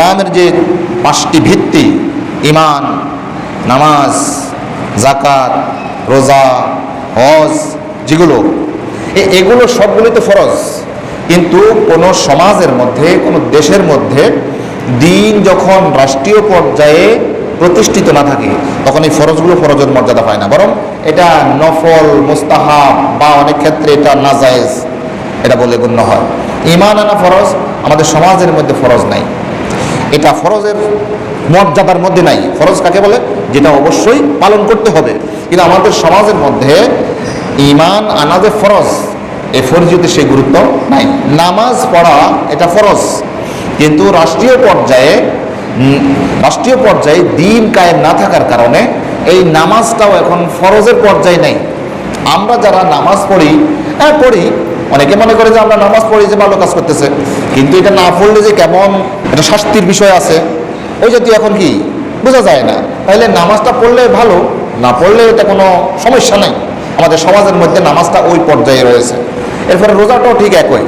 ইসলামের যে পাঁচটি ভিত্তি ইমান নামাজ জাকাত রোজা, হজ, যেগুলো এগুলো সবগুলোই তো ফরজ। কিন্তু কোনো সমাজের মধ্যে, কোনো দেশের মধ্যে দিন যখন রাষ্ট্রীয় পর্যায়ে প্রতিষ্ঠিত না থাকে, তখন এই ফরজগুলো ফরজের মর্যাদা পায় না। বরং এটা নফল, মুস্তাহাব বা অনেক ক্ষেত্রে এটা নাজায়েজ, এটা বলে গণ্য হয়। ইমান আনা ফরজ, আমাদের সমাজের মধ্যে ফরজ নাই। এটা ফরজের মর্যাদার মধ্যে নাই। ফরজ কাকে বলে? যেটা অবশ্যই পালন করতে হবে। কিন্তু আমাদের সমাজের মধ্যে ইমান আনা যে ফরজ এই ফরজিতে সেই গুরুত্ব নাই। নামাজ পড়া এটা ফরজ। কিন্তু রাষ্ট্রীয় পর্যায়ে রাষ্ট্রীয় পর্যায়ে দিন কায়েম না থাকার কারণে এই নামাজটাও এখন ফরজের পর্যায়ে নেই। আমরা যারা নামাজ পড়ি হ্যাঁ পড়ি অনেকে মনে করে যে আমরা নামাজ পড়ে যে ভালো কাজ করতেছে, কিন্তু এটা না পড়লে যে কেমন একটা শাস্তির বিষয় আছে। ওই জাতীয় এখন কি? বোঝা যায় না। তাহলে নামাজটা পড়লে ভালো, না পড়লে এটা কোনো সমস্যা নাই। আমাদের সমাজের মধ্যে নামাজটা ওই পর্যায়ে রয়েছে। এরপরে রোজাটাও ঠিক একই।